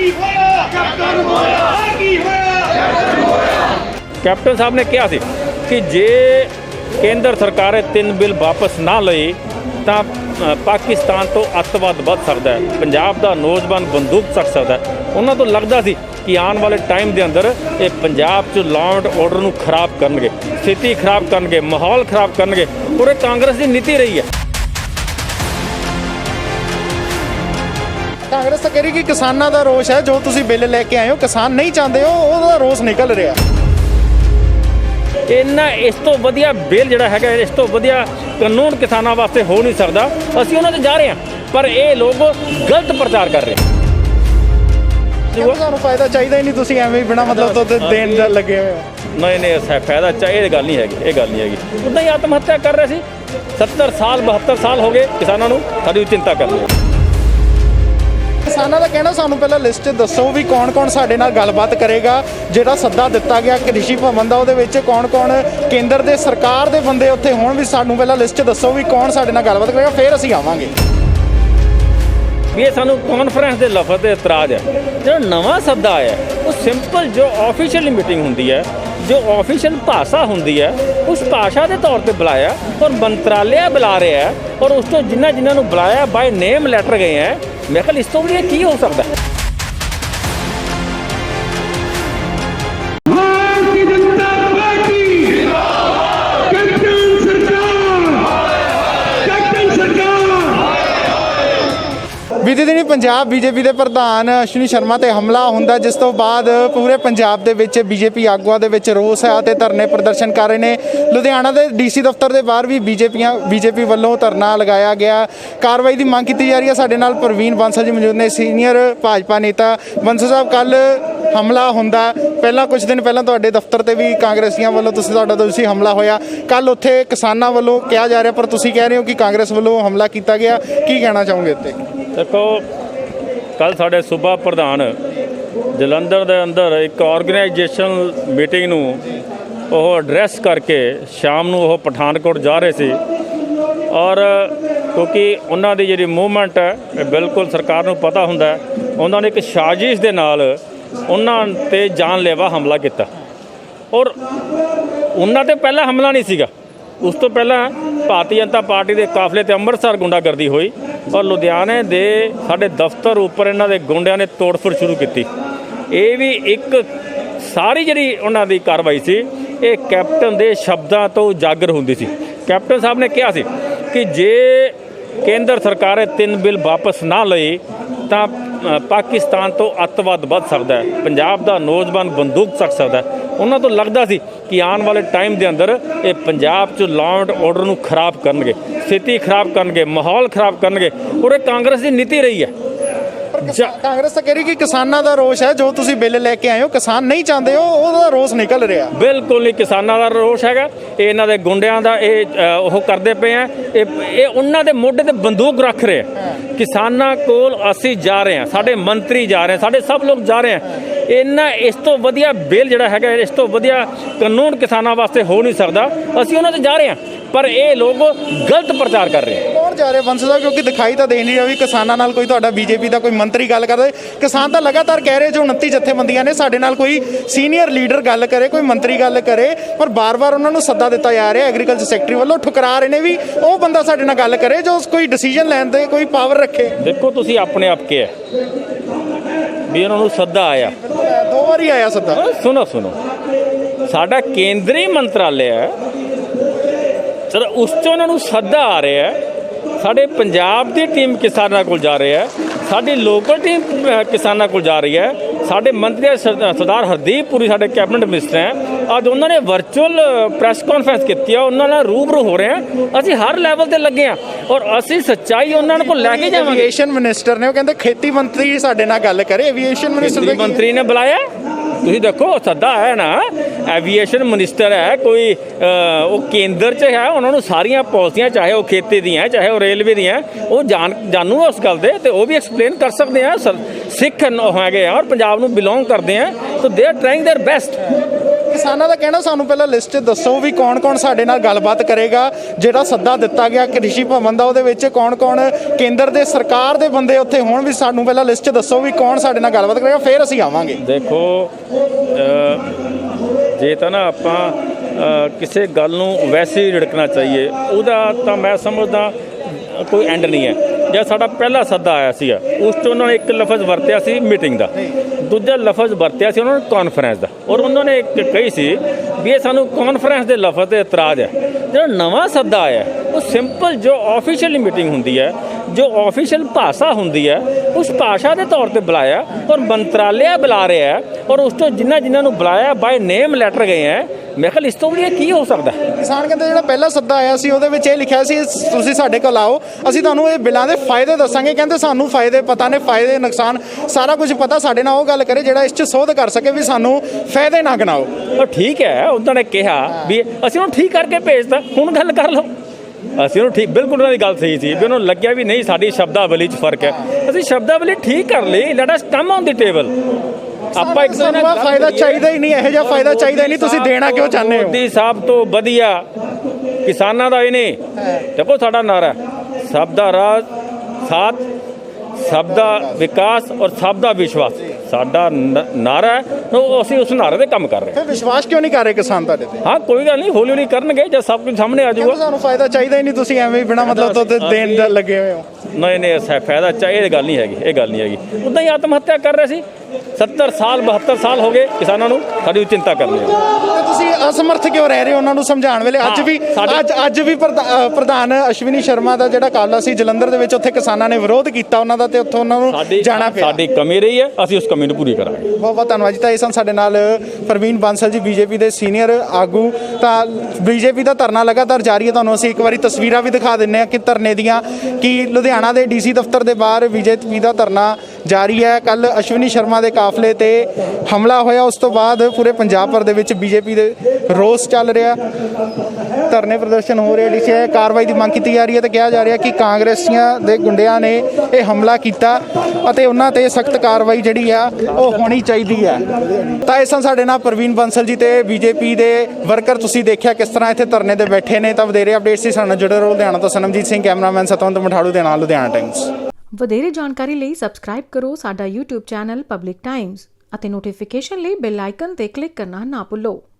ਕੀ ਹੋਇਆ ਕੈਪਟਨ ਹੋਇਆ ਕੀ ਹੋਇਆ ਕੈਪਟਨ ਸਾਹਿਬ ਨੇ ਕਿਹਾ ਸੀ ਕਿ ਜੇ ਕੇਂਦਰ ਸਰਕਾਰ ਇਹ ਤਿੰਨ ਬਿੱਲ ਵਾਪਸ ਨਾ ਲਏ, ਤਾਂ ਪਾਕਿਸਤਾਨ ਤੋਂ ਅੱਤਵਾਦ ਵੱਧ ਸਕਦਾ ਹੈ, ਪੰਜਾਬ ਦਾ ਨੌਜਵਾਨ ਬੰਦੂਕ ਚੱਕ ਸਕਦਾ ਹੈ। ਉਹਨਾਂ ਤੋਂ ਲੱਗਦਾ ਸੀ ਕਿ ਆਉਣ ਵਾਲੇ ਟਾਈਮ ਦੇ ਅੰਦਰ ਇਹ ਪੰਜਾਬ 'ਚ ਲਾਅ ਐਂਡ ਆਰਡਰ ਨੂੰ ਖਰਾਬ ਕਰਨਗੇ, ਸਥਿਤੀ ਖਰਾਬ ਕਰਨਗੇ, ਮਾਹੌਲ ਖਰਾਬ ਕਰਨਗੇ ਔਰ ਇਹ ਕਾਂਗਰਸ ਦੀ ਨੀਤੀ ਰਹੀ ਹੈ। ਕਾਂਗਰਸ ਤਾਂ ਕਹਿ ਰਹੀ ਕਿ ਕਿਸਾਨਾਂ ਦਾ ਰੋਸ ਹੈ ਜੋ ਤੁਸੀਂ ਬਿੱਲ ਲੈ ਕੇ ਆਏ ਹੋ ਕਿਸਾਨ ਨਹੀਂ ਚਾਹੁੰਦੇ ਹੋ ਉਹਦਾ ਰੋਸ ਨਿਕਲ ਰਿਹਾ। ਇੰਨਾ ਇਸ ਤੋਂ ਵਧੀਆ ਬਿੱਲ ਜਿਹੜਾ ਹੈਗਾ ਇਸ ਤੋਂ ਵਧੀਆ ਕਾਨੂੰਨ ਕਿਸਾਨਾਂ ਵਾਸਤੇ ਹੋ ਨਹੀਂ ਸਕਦਾ। ਅਸੀਂ ਉਹਨਾਂ ਤੇ ਜਾ ਰਹੇ ਹਾਂ ਪਰ ਇਹ ਲੋਕ ਗਲਤ ਪ੍ਰਚਾਰ ਕਰ ਰਹੇ ਤੁਹਾਨੂੰ ਫਾਇਦਾ ਚਾਹੀਦਾ ਹੀ ਨਹੀਂ ਤੁਸੀਂ ਐਵੇਂ ਹੀ ਬਿਨਾ ਮਤਲਬ ਤੋਂ ਤੇ ਦੇਣ ਦਾ ਲੱਗੇ ਹੋਏ ਹੋ। ਨਹੀਂ ਨਹੀਂ ਇਸ ਫਾਇਦਾ ਚਾ ਇਹ ਗੱਲ ਨਹੀਂ ਹੈਗੀ ਇਹ ਗੱਲ ਨਹੀਂ ਹੈਗੀ। ਉਦਾਂ ਹੀ ਆਤਮ ਹੱਤਿਆ ਕਰ ਰਹੇ ਸੀ। 70 ਸਾਲ 72 ਸਾਲ ਹੋ ਗਏ ਕਿਸਾਨਾਂ ਨੂੰ ਸਾਡੀ ਚਿੰਤਾ ਕਰ ਲਈ ਕਿਸਾਨਾਂ ਦਾ ਕਹਿਣਾ, ਸਾਨੂੰ ਪਹਿਲਾਂ ਲਿਸਟ ਦੱਸੋ ਵੀ ਕੌਣ-ਕੌਣ ਸਾਡੇ ਨਾਲ ਗੱਲਬਾਤ ਕਰੇਗਾ, ਜਿਹੜਾ ਸੱਦਾ ਦਿੱਤਾ ਗਿਆ ਕ੍ਰਿਸ਼ੀ ਭਵਨ ਦਾ, ਉਹਦੇ ਵਿੱਚ ਕੌਣ-ਕੌਣ ਕੇਂਦਰ ਦੇ ਸਰਕਾਰ ਦੇ ਬੰਦੇ ਉੱਥੇ ਹੋਣ ਵੀ ਸਾਨੂੰ ਪਹਿਲਾਂ ਲਿਸਟ ਦੱਸੋ ਵੀ ਕੌਣ ਸਾਡੇ ਨਾਲ ਗੱਲਬਾਤ ਕਰੇਗਾ, ਫਿਰ ਅਸੀਂ ਆਵਾਂਗੇ। ਵੀ ਇਹ ਸਾਨੂੰ ਕਾਨਫਰੰਸ ਦੇ ਲਫ਼ਜ਼ ਤੇ ਇਤਰਾਜ਼ ਹੈ। ਜਿਹੜਾ ਨਵਾਂ ਸੱਦਾ ਆਇਆ, ਉਹ ਸਿੰਪਲ ਜੋ ਆਫੀਸ਼ੀਅਲ ਮੀਟਿੰਗ ਹੁੰਦੀ ਹੈ, ਜੋ ਆਫੀਸ਼ੀਅਲ ਭਾਸ਼ਾ ਹੁੰਦੀ ਹੈ, ਉਸ ਭਾਸ਼ਾ ਦੇ ਤੌਰ ਤੇ ਬੁਲਾਇਆ ਔਰ ਮੰਤਰਾਲਿਆ ਬੁਲਾ ਰਿਹਾ ਔਰ ਉਸ ਤੋਂ ਜਿਨ੍ਹਾਂ ਜਿਨ੍ਹਾਂ ਨੂੰ ਬੁਲਾਇਆ ਬਾਈ ਨੇਮ ਲੈਟਰ ਗਏ ਹੈ ਮੈਂ ਕਿਹਾ ਇਸ ਤੋਂ ਵਧੀਆ ਕੀ ਹੋ ਸਕਦਾ ਬੀਤੇ ਦਿਨੀ ਪੰਜਾਬ ਬੀਜੇਪੀ ਦੇ ਪ੍ਰਧਾਨ ਅਸ਼ਵਨੀ ਸ਼ਰਮਾ ਤੇ ਹਮਲਾ ਹੁੰਦਾ ਜਿਸ ਤੋਂ ਬਾਅਦ ਪੂਰੇ ਪੰਜਾਬ ਦੇ ਵਿੱਚ ਬੀਜੇਪੀ ਆਗੂਆਂ ਦੇ ਵਿੱਚ ਰੋਸ ਹੈ ਅਤੇ ਧਰਨੇ ਪ੍ਰਦਰਸ਼ਨ ਕਰ ਰਹੇ ਨੇ। ਲੁਧਿਆਣਾ ਦੇ ਡੀਸੀ ਦਫ਼ਤਰ ਦੇ ਬਾਹਰ ਵੀ ਬੀਜੇਪੀਆਂ ਬੀਜੇਪੀ ਵੱਲੋਂ ਧਰਨਾ ਲਗਾਇਆ ਗਿਆ। ਕਾਰਵਾਈ ਦੀ ਮੰਗ ਕੀਤੀ ਜਾ ਰਹੀ ਹੈ। ਸਾਡੇ ਨਾਲ ਪ੍ਰਵੀਨ ਬਾਂਸਲ ਜੀ ਮੌਜੂਦ ਨੇ, ਸੀਨੀਅਰ ਭਾਜਪਾ ਨੇਤਾ। ਬੰਸਲ ਸਾਹਿਬ ਕੱਲ ਹਮਲਾ ਹੁੰਦਾ। ਪਹਿਲਾਂ ਕੁਝ ਦਿਨ ਪਹਿਲਾਂ ਤੁਹਾਡੇ ਦਫ਼ਤਰ ਤੇ ਵੀ ਕਾਂਗਰਸੀਆਂ ਵੱਲੋਂ ਤੁਸੀਂ ਤੁਹਾਡਾ ਤੁਸੀਂ ਹਮਲਾ ਹੋਇਆ। ਕੱਲ ਉੱਥੇ ਕਿਸਾਨਾਂ ਵੱਲੋਂ ਕਿਹਾ ਜਾ ਰਿਹਾ, ਪਰ ਤੁਸੀਂ ਕਹਿ ਰਹੇ ਹੋ ਕਿ ਕਾਂਗਰਸ ਵੱਲੋਂ ਹਮਲਾ ਕੀਤਾ ਗਿਆ। ਕੀ ਕਹਿਣਾ ਚਾਹੋਗੇ ਇੱਥੇ? ਦੇਖੋ ਕੱਲ ਸਾਡੇ ਸੂਬਾ ਪ੍ਰਧਾਨ ਜਲੰਧਰ ਦੇ ਅੰਦਰ ਇੱਕ ਆਰਗੇਨਾਈਜੇਸ਼ਨ ਮੀਟਿੰਗ ਨੂੰ ਉਹ ਐਡਰੈਸ ਕਰਕੇ ਸ਼ਾਮ ਨੂੰ ਉਹ ਪਠਾਨਕੋਟ ਜਾ ਰਹੇ ਸੀ। ਔਰ ਕਿਉਂਕਿ ਉਹਨਾਂ ਦੀ ਜਿਹੜੀ ਮੂਵਮੈਂਟ ਹੈ, ਇਹ ਬਿਲਕੁਲ ਸਰਕਾਰ ਨੂੰ ਪਤਾ ਹੁੰਦਾ ਉਹਨਾਂ ਨੇ ਇੱਕ ਸਾਜ਼ਿਸ਼ ਦੇ ਨਾਲ ਉਹਨਾਂ ਤੇ ਜਾਨਲੇਵਾ ਹਮਲਾ ਕੀਤਾ। ਔਰ ਉਹਨਾਂ ਤੇ ਪਹਿਲਾਂ ਹਮਲਾ ਨਹੀਂ ਸੀਗਾ। ਉਸ ਤੋਂ ਪਹਿਲਾਂ ਭਾਰਤੀ ਜਨਤਾ ਪਾਰਟੀ ਦੇ ਕਾਫਲੇ ਤੇ ਅੰਮ੍ਰਿਤਸਰ ਗੁੰਡਾਗਰਦੀ ਹੋਈ ਔਰ ਲੁਧਿਆਣੇ ਦੇ ਸਾਡੇ ਦਫ਼ਤਰ ਉੱਪਰ ਇਹਨਾਂ ਦੇ ਗੁੰਡਿਆਂ ਨੇ ਤੋੜਫੋੜ ਸ਼ੁਰੂ ਕੀਤੀ। ਇਹ ਵੀ ਇੱਕ ਸਾਰੀ ਜਿਹੜੀ ਉਹਨਾਂ ਦੀ ਕਾਰਵਾਈ ਸੀ, ਇਹ ਕੈਪਟਨ ਦੇ ਸ਼ਬਦਾਂ ਤੋਂ ਉਜਾਗਰ ਹੁੰਦੀ ਸੀ। ਕੈਪਟਨ ਸਾਹਿਬ ਨੇ ਕਿਹਾ ਸੀ ਕਿ ਜੇ ਕੇਂਦਰ ਸਰਕਾਰ ਤਿੰਨ ਬਿੱਲ ਵਾਪਸ ਨਾ ਲਏ, ਤਾਂ ਪਾਕਿਸਤਾਨ ਤੋਂ ਅੱਤਵਾਦ ਵੱਧ ਸਕਦਾ ਹੈ, ਪੰਜਾਬ ਦਾ ਨੌਜਵਾਨ ਬੰਦੂਕ ਚੱਕ ਸਕਦਾ ਹੈ। ਉਹਨਾਂ ਤੋਂ ਲੱਗਦਾ ਸੀ ਕਿ ਆਉਣ ਵਾਲੇ ਟਾਈਮ ਦੇ ਅੰਦਰ ਇਹ ਪੰਜਾਬ 'ਚ ਲਾਅ ਐਂਡ ਆਰਡਰ ਨੂੰ ਖਰਾਬ ਕਰਨਗੇ ਸਥਿਤੀ ਖਰਾਬ ਕਰਨਗੇ ਮਾਹੌਲ ਖਰਾਬ ਕਰਨਗੇ ਔਰ ਇਹ ਕਾਂਗਰਸ ਦੀ ਨੀਤੀ ਰਹੀ ਹੈ। ਕਾਂਗਰਸ ਤਾਂ ਕਹਿ ਰਹੀ ਕਿ ਕਿਸਾਨਾਂ ਦਾ ਰੋਸ ਹੈ ਜੋ ਤੁਸੀਂ ਬਿੱਲ ਲੈ ਕੇ ਆਏ ਹੋ ਕਿਸਾਨ ਨਹੀਂ ਚਾਹੁੰਦੇ ਹੋ ਉਹਦਾ ਰੋਸ ਨਿਕਲ ਰਿਹਾ। ਬਿਲਕੁਲ ਨਹੀਂ ਕਿਸਾਨਾਂ ਦਾ ਰੋਸ਼ ਹੈਗਾ ਇਹ ਇਹਨਾਂ ਦੇ ਗੁੰਡਿਆਂ ਦਾ ਇਹ ਉਹ ਕਰਦੇ ਪਏ ਆ ਇਹ ਇਹ ਉਹਨਾਂ ਦੇ ਮੋਢੇ ਤੇ ਬੰਦੂਕ ਰੱਖ ਰਹੇ ਆ। ਕਿਸਾਨਾਂ ਕੋਲ ਅਸੀਂ ਜਾ ਰਹੇ ਹਾਂ ਸਾਡੇ ਮੰਤਰੀ ਜਾ ਰਹੇ ਆ ਸਾਡੇ ਸਭ ਲੋਕ ਜਾ ਰਹੇ ਆ। ਇਹਨਾਂ ਇਸ ਤੋਂ ਵਧੀਆ ਬਿੱਲ ਜਿਹੜਾ ਹੈਗਾ ਇਸ ਤੋਂ ਵਧੀਆ ਕਾਨੂੰਨ ਕਿਸਾਨਾਂ ਵਾਸਤੇ ਹੋ ਨਹੀਂ ਸਕਦਾ। ਅਸੀਂ ਉਹਨਾਂ ਤੇ ਜਾ ਰਹੇ ਹਾਂ ਪਰ ਇਹ ਲੋਕ ਗਲਤ ਪ੍ਰਚਾਰ ਕਰ ਰਹੇ ਕੌਣ ਜਾ ਰਿਹਾ ਬੰਸ ਸਾਹਿਬ? ਕਿਉਂਕਿ ਦਿਖਾਈ ਤਾਂ ਦੇ ਨਹੀਂ ਰਿਹਾ ਵੀ ਕਿਸਾਨਾਂ ਨਾਲ ਕੋਈ ਤੁਹਾਡਾ ਬੀਜੇਪੀ ਦਾ ਕੋਈ ਮੰਤਰੀ ਗੱਲ ਕਰਦਾ ਕਿਸਾਨ ਤਾਂ ਲਗਾਤਾਰ ਕਹਿ ਰਹੇ ਜੋ 29 ਜਥੇਬੰਦੀਆਂ ਨੇ ਸਾਡੇ ਨਾਲ ਕੋਈ ਸੀਨੀਅਰ ਲੀਡਰ ਗੱਲ ਕਰੇ ਕੋਈ ਮੰਤਰੀ ਗੱਲ ਕਰੇ ਪਰ ਬਾਰ-ਬਾਰ ਉਹਨਾਂ ਨੂੰ ਸੱਦਾ ਦਿੱਤਾ ਜਾ ਰਿਹਾ ਐਗਰੀਕਲਚਰ ਸੈਕਟਰੀ ਵੱਲੋਂ ਠੁਕਰਾ ਰਹੇ ਨੇ ਵੀ ਉਹ ਬੰਦਾ ਸਾਡੇ ਨਾਲ ਗੱਲ ਕਰੇ ਜੋ ਕੋਈ ਡਿਸੀਜਨ ਲੈਣ ਦੇ ਕੋਈ ਪਾਵਰ ਰੱਖੇ। ਦੇਖੋ ਤੁਸੀਂ ਆਪਣੇ ਆਪ ਕੇ ਹੈ ਵੀ ਉਹਨਾਂ ਨੂੰ ਸੱਦਾ ਆਇਆ। ਦੋ ਵਾਰੀ ਆਇਆ ਸੱਦਾ। ਓਏ ਸੁਣੋ ਸੁਣੋ। ਸਾਡਾ ਕੇਂਦਰੀ ਮੰਤਰਾਲੇ ਹੈ। ਸਰ ਉਸ ਤੋਂ ਉਹਨਾਂ ਨੂੰ ਸੱਦਾ ਆ ਰਿਹਾ ਹੈ। ਸਾਡੇ ਪੰਜਾਬ ਦੀ ਟੀਮ ਕਿਸਾਨਾਂ ਕੋਲ ਜਾ ਰਹੀ ਹੈ। ਸਾਡੀ ਲੋਕਲ ਟੀਮ ਅ, ਕਿਸਾਨਾਂ ਕੋਲ ਜਾ ਰਹੀ ਹੈ। ਸਾਡੇ ਮੰਤਰੀ ਸਰ- ਸਰਦਾਰ ਹਰਦੀਪ ਪੁਰੀ ਸਾਡੇ ਕੈਬਨਿਟ ਮਿਨਿਸਟਰ ਹੈ। ਅੱਜ ਉਹਨਾਂ ਨੇ ਵਰਚੁਅਲ ਪ੍ਰੈਸ ਕਾਨਫਰੰਸ ਕੀਤੀ ਆ ਉਹਨਾਂ ਨਾਲ ਰੂਬਰੂ ਹੋ ਰਹੇ ਹਾਂ ਅਸੀਂ ਹਰ ਲੈਵਲ ਤੇ ਲੱਗੇ ਹਾਂ ਔਰ ਅਸੀਂ ਸੱਚਾਈ ਉਹਨਾਂ ਕੋਲ ਲੈ ਕੇ ਜਾਵਾਂਗੇ ਐਵੀਏਸ਼ਨ ਮਿਨਿਸਟਰ ਨੇ ਉਹ ਕਹਿੰਦੇ ਖੇਤੀ ਮੰਤਰੀ ਸਾਡੇ ਨਾਲ ਗੱਲ ਕਰੇ ਐਵੀਏਸ਼ਨ ਮਿਨਿਸਟਰ ਖੇਤਰੀ ਮੰਤਰੀ ਨੇ ਬੁਲਾਇਆ ਤੁਸੀਂ ਦੇਖੋ ਸੱਦਾ ਹੈ ਨਾ ਐਵੀਏਸ਼ਨ ਮਿਨਿਸਟਰ ਹੈ ਕੋਈ ਅ, ਉਹ ਕੇਂਦਰ 'ਚ ਹੈ ਉਹਨਾਂ ਨੂੰ ਸਾਰੀਆਂ ਪਾਲਿਸੀਆਂ ਚਾਹੇ ਉਹ ਖੇਤੀ ਦੀਆਂ ਚਾਹੇ ਉਹ ਰੇਲਵੇ ਦੀਆਂ ਉਹ ਜਾਣ ਜਾਣੂ ਆ ਉਸ ਗੱਲ ਦੇ ਤੇ ਉਹ ਵੀ ਐਕਸਪਲੇਨ ਕਰ ਸਕਦੇ ਆ ਸਰ- ਸਿੱਖ ਨ- ਹੈਗੇ ਆ ਔਰ ਪੰਜਾਬ ਨੂੰ ਬਿਲੋਂਗ ਕਰਦੇ ਆ ਤਾਂ they are trying there best ਕਿਸਾਨਾਂ ਦਾ ਕਹਿਣਾ, ਸਾਨੂੰ ਪਹਿਲਾਂ ਲਿਸਟ ਦੱਸੋ ਵੀ ਕੌਣ-ਕੌਣ ਸਾਡੇ ਨਾਲ ਗੱਲਬਾਤ ਕਰੇਗਾ, ਜਿਹੜਾ ਸੱਦਾ ਦਿੱਤਾ ਗਿਆ ਕ੍ਰਿਸ਼ੀ ਭਵਨ ਦਾ, ਉਹਦੇ ਵਿੱਚ ਕੌਣ-ਕੌਣ ਕੇਂਦਰ ਦੇ, ਸਰਕਾਰ ਦੇ ਬੰਦੇ ਉੱਥੇ ਹੋਣ ਵੀ ਸਾਨੂੰ ਪਹਿਲਾਂ ਲਿਸਟ ਦੱਸੋ ਵੀ ਕੌਣ ਸਾਡੇ ਨਾਲ ਗੱਲਬਾਤ ਕਰੇਗਾ, ਫਿਰ ਅਸੀਂ ਆਵਾਂਗੇ। ਦੇਖੋ ਜੇ ਤਾਂ ਨਾ ਆਪਾਂ ਕਿਸੇ ਗੱਲ ਨੂੰ ਵੈਸੇ ਹੀ ਰਿੜਕਣਾ ਚਾਹੀਏ, ਉਹਦਾ ਤਾਂ ਮੈਂ ਸਮਝਦਾ, ਕੋਈ ਐਂਡ ਨਹੀਂ ਹੈ। ਜਦ ਸਾਡਾ ਪਹਿਲਾ ਸੱਦਾ ਆਇਆ ਸੀਗਾ, ਉਸ 'ਚ ਉਹਨਾਂ ਨੇ ਇੱਕ ਲਫ਼ਜ਼ ਵਰਤਿਆ ਸੀ ਮੀਟਿੰਗ ਦਾ। ਦੂਜਾ ਲਫ਼ਜ਼ ਵਰਤਿਆ ਸੀ ਉਹਨਾਂ ਨੇ ਕਾਨਫਰੰਸ ਦਾ। ਔਰ ਉਹਨਾਂ ਨੇ ਇੱਕ ਕਹੀ ਸੀ ਵੀ ਇਹ ਸਾਨੂੰ ਕਾਨਫਰੰਸ ਦੇ ਲਫ਼ਜ਼ ਤੇ ਇਤਰਾਜ਼ ਹੈ। ਜਿਹੜਾ ਨਵਾਂ ਸੱਦਾ ਆਇਆ, ਉਹ ਸਿੰਪਲ ਜੋ ਆਫੀਸ਼ੀਅਲ ਮੀਟਿੰਗ ਹੁੰਦੀ ਹੈ, ਜੋ ਆਫੀਸ਼ੀਅਲ ਭਾਸ਼ਾ ਹੁੰਦੀ ਹੈ, ਉਸ ਭਾਸ਼ਾ ਦੇ ਤੌਰ ਤੇ ਬੁਲਾਇਆ ਔਰ ਮੰਤਰਾਲਿਆ ਬੁਲਾ ਰਿਹਾ ਔਰ ਉਸ ਤੋਂ ਜਿਨ੍ਹਾਂ ਜਿਨ੍ਹਾਂ ਨੂੰ ਬੁਲਾਇਆ ਬਾਈ ਨੇਮ ਲੈਟਰ ਗਏ ਹੈ ਮੈਂ ਕਿਹਾ ਇਸ ਤੋਂ ਵਧੀਆ ਕੀ ਹੋ ਸਕਦਾ? ਕਿਸਾਨ ਕਹਿੰਦੇ ਜਿਹੜਾ ਪਹਿਲਾ ਸੱਦਾ ਆਇਆ ਸੀ ਉਹਦੇ ਵਿੱਚ ਇਹ ਲਿਖਿਆ ਸੀ ਤੁਸੀਂ ਸਾਡੇ ਕੋਲ ਆਓ ਅਸੀਂ ਤੁਹਾਨੂੰ ਇਹ ਬਿੱਲਾਂ ਦੇ ਫਾਇਦੇ ਦੱਸਾਂਗੇ। ਕਹਿੰਦੇ ਸਾਨੂੰ ਫਾਇਦੇ ਪਤਾ ਨੇ ਫਾਇਦੇ ਨੁਕਸਾਨ ਸਾਰਾ ਕੁਝ ਪਤਾ ਸਾਡੇ ਨਾਲ ਉਹ ਗੱਲ ਕਰੇ ਜਿਹੜਾ ਇਸ 'ਚ ਸੋਧ ਕਰ ਸਕੇ ਵੀ ਸਾਨੂੰ ਫਾਇਦੇ ਨਾ ਗਿਣਾਓ। ਉਹ ਠੀਕ ਹੈ ਉਹਨਾਂ ਨੇ ਕਿਹਾ ਵੀ ਅਸੀਂ ਉਹਨੂੰ ਠੀਕ ਕਰਕੇ ਭੇਜਤਾ ਹੁਣ ਗੱਲ ਕਰ ਲਓ। ਅਸੀਂ ਉਹਨੂੰ ਠੀਕ ਬਿਲਕੁਲ ਉਹਨਾਂ ਦੀ ਗੱਲ ਸਹੀ ਸੀ ਵੀ ਉਹਨੂੰ ਲੱਗਿਆ ਵੀ ਨਹੀਂ ਸਾਡੀ ਸ਼ਬਦਾਵਲੀ 'ਚ ਫ਼ਰਕ ਹੈ। ਅਸੀਂ ਸ਼ਬਦਾਵਲੀ ਠੀਕ ਕਰ ਲਈ let us come on the table ਆਪਾਂ ਇੱਕ ਦੂਜੇ ਨਾਲ ਫਾਇਦਾ। ਚਾਹੀਦਾ ਹੀ ਨਹੀਂ ਇਹੋ ਜਿਹਾ ਫਾਇਦਾ ਚਾਹੀਦਾ ਹੀ ਨਹੀਂ ਤੁਸੀਂ ਦੇਣਾ ਕਿਉਂ ਚਾਹੁੰਦੇ ਹੋ? ਮੋਦੀ ਸਾਹਿਬ ਤੋਂ ਵਧੀਆ ਕਿਸਾਨਾਂ ਦਾ ਹੀ ਨਹੀਂ। ਦੇਖੋ ਸਾਡਾ ਨਾਰਾ ਸਭ ਦਾ ਰਾਜ ਸਾਥ ਸਭ ਦਾ ਵਿਕਾਸ ਔਰ ਸਭ ਦਾ ਵਿਸ਼ਵਾਸ। ਸਾਡਾ ਨਾਰਾ ਹੈ ਉਹ ਅਸੀਂ ਉਸ ਨਾਰੇ ਤੇ ਕੰਮ ਕਰ ਰਹੇ ਹਾਂ। ਫਿਰ ਵਿਸ਼ਵਾਸ ਕਿਉਂ ਨਹੀਂ ਕਰ ਰਹੇ ਕਿਸਾਨ ਤੁਹਾਡੇ ਤੇ? ਹਾਂ ਕੋਈ ਗੱਲ ਨਹੀਂ ਹੌਲੀ ਹੌਲੀ ਕਰਨਗੇ ਜਦ ਸਭ ਕੁਝ ਸਾਹਮਣੇ ਆ ਜਾਊਗਾ। ਸਾਨੂੰ ਫਾਇਦਾ ਚਾਹੀਦਾ ਹੀ ਨਹੀਂ ਤੁਸੀਂ ਐਵੇਂ ਹੀ ਬਿਨਾ ਮਤਲਬ ਤੋਂ ਦੇਣ ਦਾ ਲੱਗੇ ਹੋਏ ਹੋ। ਨਹੀਂ ਨਹੀਂ ਐਸਾ ਫਾਇਦਾ ਚਾਹੀਏ ਇਹ ਗੱਲ ਨਹੀਂ ਹੈਗੀ ਇਹ ਗੱਲ ਨਹੀਂ ਹੈਗੀ। ਉਦਾਂ ਹੀ ਆਤਮ ਹੱਤਿਆ ਕਰ ਰਹੇ ਸੀ। 70 ਸਾਲ 72 ਸਾਲ ਹੋ ਗਏ ਕਿਸਾਨਾਂ ਨੂੰ ਸਾਡੀ ਚਿੰਤਾ ਕਰਨੀ ਹੈ। ਤੁਸੀਂ ਅਸਮਰਥ ਕਿਉਂ ਰਹਿ ਰਹੇ ਹੋ ਉਹਨਾਂ ਨੂੰ ਸਮਝਾਉਣ ਵੇਲੇ? ਅੱਜ ਵੀ ਅੱਜ ਅੱਜ ਵੀ ਪ੍ਰਧਾਨ ਅਸ਼ਵਨੀ ਸ਼ਰਮਾ ਦਾ ਜਿਹੜਾ ਕਾਲਾ ਸੀ ਜਲੰਧਰ ਦੇ ਵਿੱਚ ਉੱਥੇ ਕਿਸਾਨਾਂ ਨੇ ਵਿਰੋਧ ਕੀਤਾ ਉਹਨਾਂ ਦਾ ਤੇ ਉੱਥੋਂ ਉਹਨਾਂ ਨੂੰ ਜਾਣਾ ਪਿਆ। ਸਾਡੀ ਕਮੀ ਰਹੀ ਹੈ ਅਸੀਂ ਉਸ ਕਮੀ ਨੂੰ ਪੂਰੀ ਕਰਾਂਗੇ। ਬਹੁਤ ਬਹੁਤ ਧੰਨਵਾਦ ਜੀ ਤਾਂ ਸਨ। ਸਾਡੇ ਨਾਲ ਪ੍ਰਵੀਨ ਬਾਂਸਲ ਜੀ, ਬੀਜੇਪੀ ਦੇ ਸੀਨੀਅਰ ਆਗੂ। ਤਾਂ ਬੀਜੇਪੀ ਦਾ ਧਰਨਾ ਲਗਾਤਾਰ ਜਾਰੀ ਹੈ। ਤੁਹਾਨੂੰ ਅਸੀਂ ਇੱਕ ਵਾਰੀ ਤਸਵੀਰਾਂ ਵੀ ਦਿਖਾ ਦਿੰਨੇ ਆ ਕਿ ਧਰਨੇ ਦੀਆਂ ਕਿ ਲੁਧਿਆਣਾ ਦੇ ਡੀਸੀ ਦਫ਼ਤਰ ਦੇ ਬਾਹਰ ਬੀਜੇਪੀ ਦਾ ਧਰਨਾ ਜਾਰੀ ਹੈ। ਕੱਲ ਅਸ਼ਵਨੀ ਸ਼ਰਮਾ ਦੇ ਕਾਫਲੇ ਤੇ ਹਮਲਾ ਹੋਇਆ। ਉਸ ਤੋਂ ਬਾਅਦ ਪੂਰੇ ਪੰਜਾਬ ਭਰ ਦੇ ਵਿੱਚ ਬੀਜੇਪੀ ਦੇ ਰੋਸ ਚੱਲ ਰਿਹਾ। ਧਰਨੇ ਪ੍ਰਦਰਸ਼ਨ ਹੋ ਰਹੇ। ਡੀਸੀ ਕਾਰਵਾਈ ਦੀ ਮੰਗ ਕੀਤੀ ਜਾ ਰਹੀ ਹੈ ਤੇ ਕਿਹਾ ਜਾ ਰਿਹਾ ਕਿ ਕਾਂਗਰਸੀਆਂ ਦੇ ਗੁੰਡਿਆਂ ਨੇ ਇਹ ਹਮਲਾ ਕੀਤਾ ਅਤੇ ਉਹਨਾਂ ਤੇ ਸਖਤ ਕਾਰਵਾਈ ਜਿਹੜੀ ਆ ਉਹ ਹੋਣੀ ਚਾਹੀਦੀ ਹੈ। ਤਾਂ ਇਸ ਸਨ ਸਾਡੇ ਨਾਲ ਪ੍ਰਵੀਨ ਬੰਸਲ ਜੀ ਤੇ ਬੀਜੇਪੀ ਦੇ ਵਰਕਰ ਤੁਸੀਂ ਦੇਖਿਆ ਕਿਸ ਤਰ੍ਹਾਂ ਇੱਥੇ ਧਰਨੇ ਤੇ ਬੈਠੇ ਨੇ, ਤਾਂ ਵਧੇਰੇ ਅਪਡੇਟਸ ਸੀ ਸਾਡੇ ਜੁੜੇ ਰਹੋ ਲੁਧਿਆਣਾ ਤੋਂ ਸਨਮਜੀਤ ਸਿੰਘ, ਕੈਮਰਾਮੈਨ ਸਤਵੰਤ ਮਠਾੜੂ ਦੇ ਨਾਲ ਲੁਧਿਆਣਾ ਟਾਈਮਸ ਵਧੇਰੇ ਜਾਣਕਾਰੀ ਲਈ ਸਬਸਕ੍ਰਾਈਬ ਕਰੋ ਸਾਡਾ YouTube ਚੈਨਲ ਪਬਲਿਕ ਟਾਈਮਜ਼ ਅਤੇ ਨੋਟੀਫਿਕੇਸ਼ਨ ਲਈ ਬੈਲ ਆਈਕਨ ਤੇ ਕਲਿੱਕ ਕਰਨਾ ਨਾ ਭੁੱਲੋ।